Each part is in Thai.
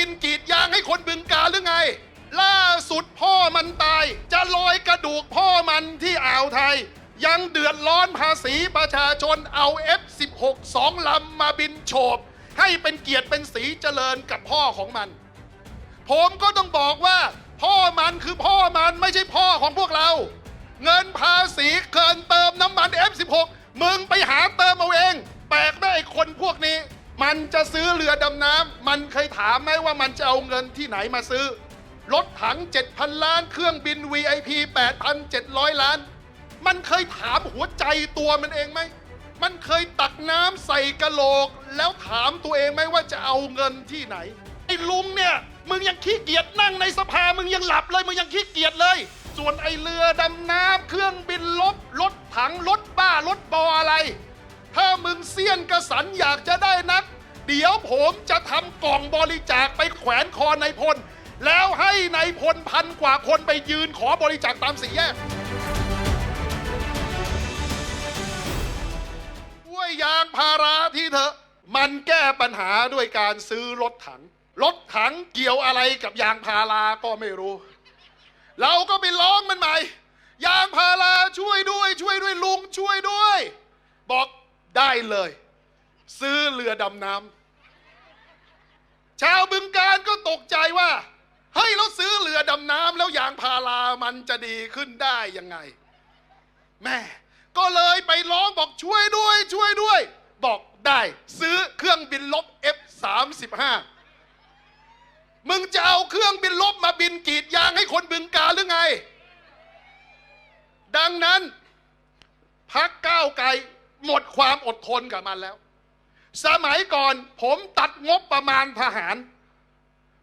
บินกรีดยางให้คนบึงกาหรือไง ล่าสุดพ่อมันตาย จะลอยกระดูกพ่อมันที่อ่าวไทย ยังเดือดร้อนภาษีประชาชนเอา F16 สองลำมาบินโฉบ ให้เป็นเกียรติเป็นสีเจริญกับพ่อของมัน ผมก็ต้องบอกว่า พ่อมันคือพ่อมันไม่ใช่พ่อของพวกเรา เงินภาษีเกินเติมน้ำมัน F16 มึงไปหาเติมเอาเอง แปลกไหมไอ้คนพวกนี้ มันจะซื้อเรือดำน้ำมันเคยถามไหมว่ามันจะเอาเงินที่ไหนมาซื้อ รถถัง 7,000 ล้าน เครื่องบิน VIP 8,700 ล้าน มันเคยถามหัวใจตัวมันเองไหม มันเคยตักน้ำใส่กะโหลก แล้วถามตัวเองไหมว่าจะเอาเงินที่ไหน ไอ้ลุงเนี่ย มึงยังขี้เกียจนั่งในสภา มึงยังหลับเลย มึงยังขี้เกียจเลย ส่วนไอ้เรือดำน้ำเครื่องบินลบรถถังรถบ้ารถบออะไร ถ้ามึงเสี้ยนกระสันอยากจะได้นัก เดี๋ยวผมจะทำกล่องบริจาคไปแขวนคอนายพล แล้วให้ในายพลพันกว่าคนไปยืนขอบริจาคตามสี่แยกด้วยยางพาราที่เถอะมันแก้ปัญหาด้วยการซื้อรถถัง รถถังเกี่ยวอะไรกับยางพาราก็ไม่รู้ เราก็ไปร้องมันใหม่ ยางพาราช่วยด้วย ช่วยด้วยลุงช่วยด้วย บอก ได้เลย ซื้อเรือดำน้ำชาวบึงการก็ตกใจว่าเฮ้ยเราซื้อเรือดำน้ำแล้วยางพารามันจะดีขึ้นได้ยังไง แม่ก็เลยไปร้องบอกช่วยด้วย ช่วยด้วย บอกได้ซื้อเครื่องบินลบ F35 มึงจะเอาเครื่องบินลบมาบินกีดยางให้คนบึงการหรือไง ดังนั้นพักก้าวไกล หมดความอดทนกับมันแล้ว สมัยก่อนผมตัดงบประมาณทหาร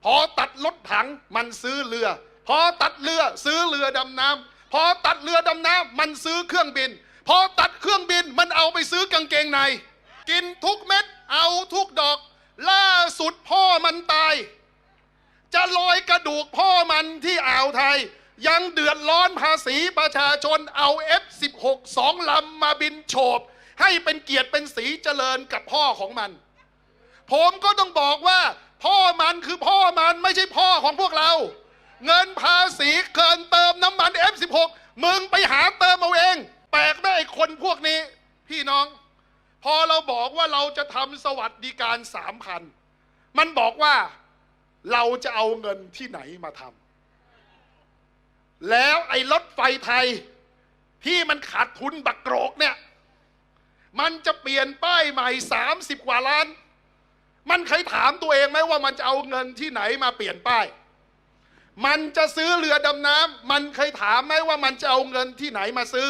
พอตัดรถถังมันซื้อเรือ พอตัดเรือซื้อเรือดำน้ำพอตัดเรือดำน้ำมันซื้อเครื่องบิน พอตัดเครื่องบินมันเอาไปซื้อกางเกงใน กินทุกเม็ดเอาทุกดอก ล่าสุดพ่อมันตาย จะลอยกระดูกพ่อมันที่อ่าวไทยยังเดือดร้อนภาษีประชาชนเอา F16 สองลำมาบินโฉบ ให้เป็นเกียรติเป็นสีเจริญกับพ่อของมัน ผมก็ต้องบอกว่า พ่อมันคือพ่อมันไม่ใช่พ่อของพวกเรา เงินภาษีเกินเติมน้ำมัน F16 มึงไปหาเติมเอาเอง แปลกไหมไอ้คนพวกนี้ พี่น้อง พอเราบอกว่าเราจะทำสวัสดิการสามพันมันบอกว่าเราจะเอาเงินที่ไหนมาทำแล้วไอ้รถไฟไทยที่มันขาดทุนบักโกรกเนี่ย มันจะเปลี่ยนป้ายใหม่ 30 กว่าล้าน มันเคยถามตัวเองไหมว่ามันจะเอาเงินที่ไหนมาเปลี่ยนป้าย มันจะซื้อเรือดำน้ำมันเคยถามไหมว่ามันจะเอาเงินที่ไหนมาซื้อ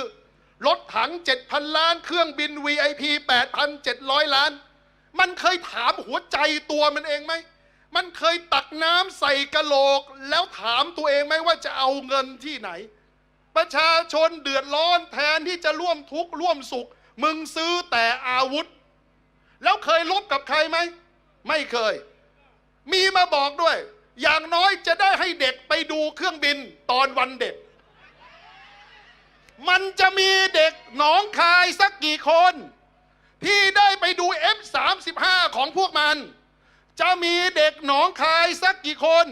รถถัง 7,000 ล้าน เครื่องบิน VIP 8,700 ล้าน มันเคยถามหัวใจตัวมันเองไหม มันเคยตักน้ำใส่กะโหลก แล้วถามตัวเองไหมว่าจะเอาเงินที่ไหน ประชาชนเดือดร้อนแทนที่จะร่วมทุกข์ร่วมสุข มึงซื้อแต่อาวุธ แล้วเคยลบกับใครไหม ไม่เคย มีมาบอกด้วย อย่างน้อยจะได้ให้เด็กไปดูเครื่องบินตอนวันเด็ก มันจะมีเด็กหนองคายสักกี่คน ที่ได้ไปดู F35 ของพวกมัน จะมีเด็กหนองคายสักกี่คน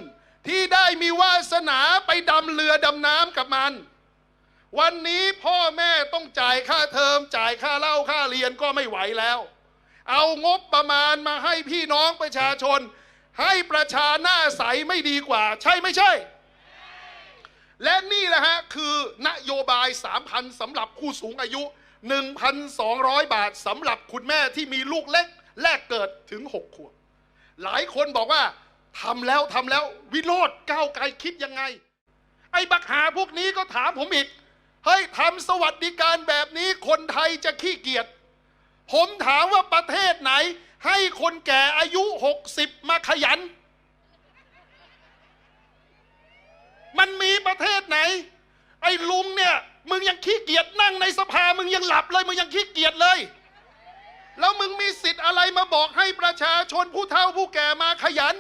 ที่ได้มีวาสนาไปดำเรือดำน้ำกับมัน วันนี้พ่อแม่ต้องจ่ายค่าเทอม จ่ายค่าเหล้าค่าเรียนก็ไม่ไหวแล้ว เอางบประมาณมาให้พี่น้องประชาชน ให้ประชาหน้าใสไม่ดีกว่า ใช่ไม่ใช่ และนี่แหละฮะ คือนโยบาย 3,000สำหรับผู้สูงอายุ 1,200 บาทสำหรับคุณแม่ที่มีลูกเล็ก แรกเกิดถึง 6 ขวบ หลายคนบอกว่าทำแล้วทำแล้ววิโรธก้าวไกลคิดยังไง ไอ้บักหาพวกนี้ก็ถามผมอีก เฮ้ยทำสวัสดิการแบบนี้คนไทยจะขี้เกียจผมถามว่าประเทศไหน ให้คนแก่อายุ 60 มาขยัน มันมีประเทศไหน ไอ้ลุงเนี่ย มึงยังขี้เกียจนั่งในสภา มึงยังหลับเลย มึงยังขี้เกียจเลย แล้วมึงมีสิทธิ์อะไรมาบอกให้ประชาชนผู้เฒ่าผู้แก่มาขยัน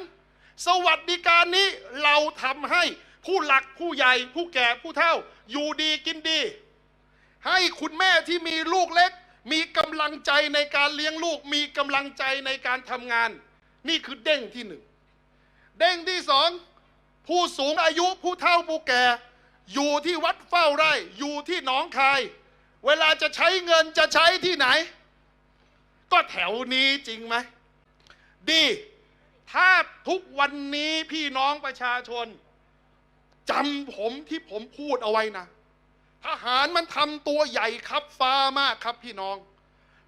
สวัสดิการนี้เราทำให้ ผู้หลักผู้ใหญ่ผู้แก่ผู้เฒ่า อยู่ดีกินดี ให้คุณแม่ที่มีลูกเล็ก มีกำลังใจในการเลี้ยงลูก มีกำลังใจในการทำงาน นี่คือเด้งที่หนึ่งเด้งที่สองผู้สูงอายุผู้เฒ่าผู้แก่ อยู่ที่วัดเฝ้าไร่ อยู่ที่หนองคาย เวลาจะใช้เงินจะใช้ที่ไหน ก็แถวนี้จริงไหมดี ถ้าทุกวันนี้พี่น้องประชาชน จำผมที่ผมพูดเอาไว้นะ ทหารมันทำตัวใหญ่ครับฟ้ามากครับพี่น้อง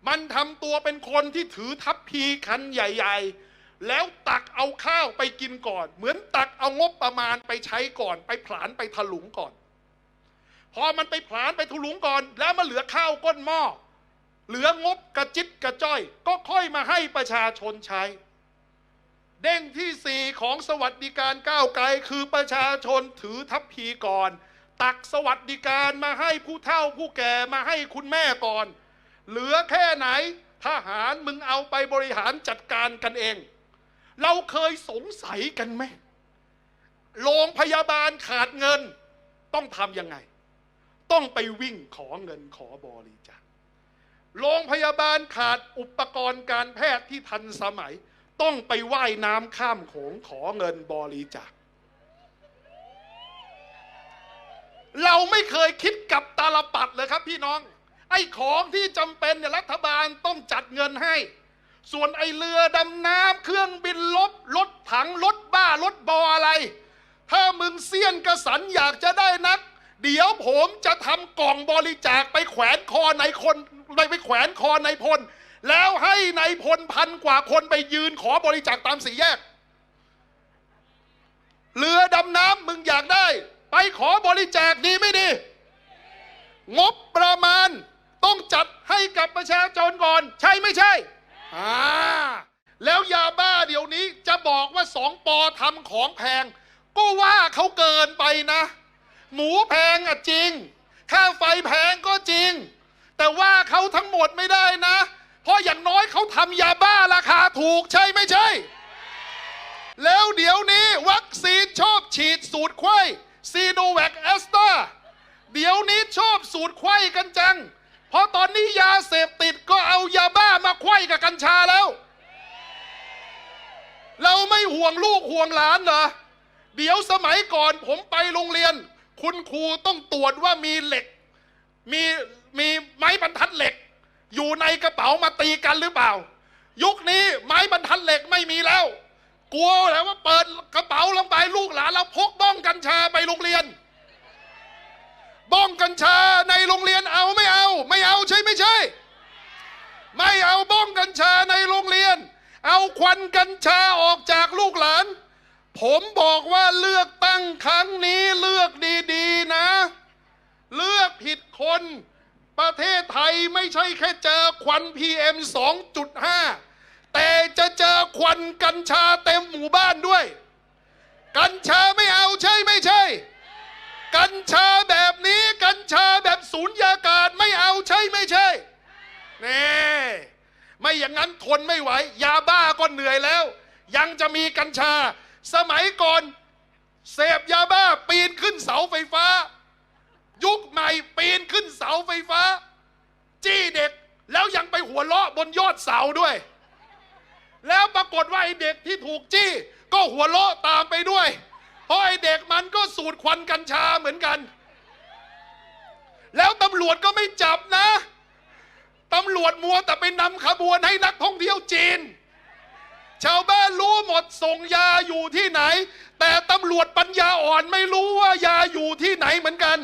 มันทำตัวเป็นคนที่ถือทัพพีคันใหญ่ ๆ แล้วตักเอาข้าวไปกินก่อน เหมือนตักเอางบประมาณไปใช้ก่อน ไปผลานไปถลุงก่อน พอมันไปผลานไปถลุงก่อน แล้วมาเหลือข้าวก้นหม้อเหลืองบกระจิตกระจ้อย ก็ค่อยมาให้ประชาชนใช้ เด้งที่สี่ของสวัสดิการก้าวไกลคือประชาชนถือทัพพีก่อน ตักสวัสดิการมาให้ผู้เฒ่าผู้แก่มาให้คุณแม่ก่อน เหลือแค่ไหนทหารมึงเอาไปบริหารจัดการกันเอง เราเคยสงสัยกันไหมโรงพยาบาลขาดเงิน ต้องทำยังไง ต้องไปวิ่งขอเงินขอบริจาคโรงพยาบาลขาดอุปกรณ์การแพทย์ที่ทันสมัย ต้องไปว่ายน้ำข้ามโขงขอเงินบริจาคเราไม่เคยคิดกับตาลปัดเลยครับพี่น้อง ไอ้ของที่จำเป็นเนี่ยรัฐบาลต้องจัดเงินให้ ส่วนไอ้เรือดำน้ำเครื่องบินลบรถถังรถบ้ารถบออะไร ถ้ามึงเสี้ยนกระสันอยากจะได้นัก เดี๋ยวผมจะทำกล่องบริจาคไปแขวนคอในคนไปไปแขวนคอในพล แล้วให้ในพลพันกว่าคนไปยืนขอบริจาคตามสี่แยก เรือดำน้ำมึงอยากได้ ไปขอบริจาคดีไม่ดี งบประมาณต้องจัดให้กับประชาชนก่อน ใช่ไม่ใช่อ่าแล้วยาบ้าเดี๋ยวนี้จะบอกว่าสองปอทำของแพง ก็ว่าเขาเกินไปนะ หมูแพงอะจริง ค่าไฟแพงก็จริง แต่ว่าเขาทั้งหมดไม่ได้นะ เพราะอย่างน้อยเขาทำยาบ้าราคาถูกใช่ไม่ใช่ แล้วเดี๋ยวนี้วัคซีนชอบฉีดสูตรไข้ซีโนแวคแอสตราเดี๋ยวนี้ชอบสูตรไข้กันจัง เพราะตอนนี้ยาเสพติดก็เอายาบ้ามาไข้กับกัญชาแล้ว เราไม่ห่วงลูกห่วงหลานเหรอ เดี๋ยวสมัยก่อนผมไปโรงเรียน คุณครูต้องตรวจว่ามีเหล็ก มีมีไม้บรรทัดเหล็ก อยู่ในกระเป๋ามาตีกันหรือเปล่า ยุคนี้ไม้บรรทัดเหล็กไม่มีแล้ว กลัวแล้วว่าเปิดกระเป๋าลงไปลูกหลานเราพกบ้องกัญชาไปโรงเรียน บ้องกัญชาในโรงเรียนเอาไม่เอา ไม่เอาใช่ไม่ใช่ ไม่เอาบ้องกัญชาในโรงเรียน เอาควันกัญชาออกจากลูกหลาน ผมบอกว่าเลือกตั้งครั้งนี้เลือกดีๆนะ เลือกผิดคน ประเทศไทยไม่ใช่แค่เจอควัน PM 2.5 แต่จะเจอควันกัญชาเต็มหมู่บ้านด้วย กัญชาไม่เอาใช่ไม่ใช่ กัญชาแบบนี้กัญชาแบบสูญญากาศไม่เอาใช่ไม่ใช่เน่ไม่อย่างนั้นทนไม่ไหว ยาบ้าก็เหนื่อยแล้ว ยังจะมีกัญชา สมัยก่อนเสพยาบ้าปีนขึ้นเสาไฟฟ้า ยุคใหม่ปีนขึ้นเสาไฟฟ้า จี้เด็กแล้วยังไปหัวเราะ บนยอดเสาด้วย แล้วปรากฏว่าไอเด็กที่ถูกจี้ ก็หัวเราะตามไปด้วย เพราะไอเด็กมันก็สูดควันกัญชาเหมือนกัน แล้วตำรวจก็ไม่จับนะ ตำรวจมัวแต่ไปนำขบวนให้นักท่องเที่ยวจีน ชาวบ้านรู้หมดส่งยาอยู่ที่ไหน แต่ตำรวจปัญญาอ่อนไม่รู้ว่ายาอยู่ที่ไหนเหมือนกัน